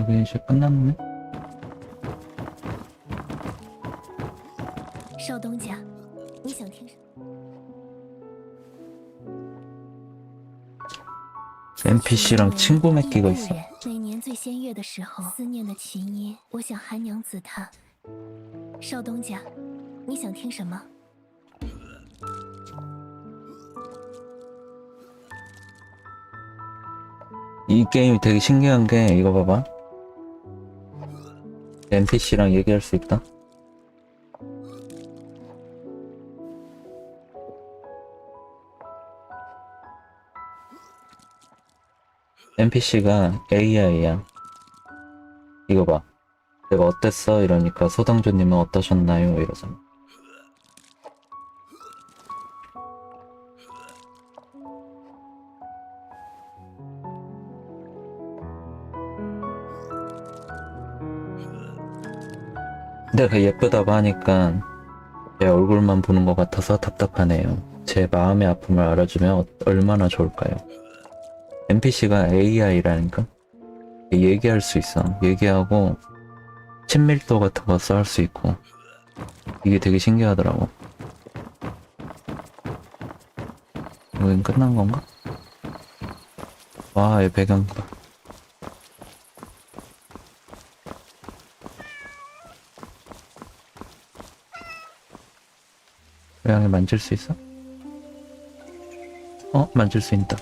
여기 이제 끝났네. NPC랑 친구 맺기가 있어. 이 게임이 되게 신기한 게 이거 봐봐. NPC랑 얘기할 수 있다. NPC가 AI야. 이거 봐. 내가 어땠어? 이러니까 소당조님은 어떠셨나요? 이러잖아. 내가 예쁘다고 하니까 제 얼굴만 보는 것 같아서 답답하네요. 제 마음의 아픔을 알아주면 어- 얼마나 좋을까요? NPC가 AI라니까? 얘기할 수 있어. 얘기하고 친밀도 같은 거 쌓을 수 있고 이게 되게 신기하더라고. 여긴 끝난 건가? 와, 이 배경 봐. 고양이 만질 수 있어? 어? 만질 수 있다.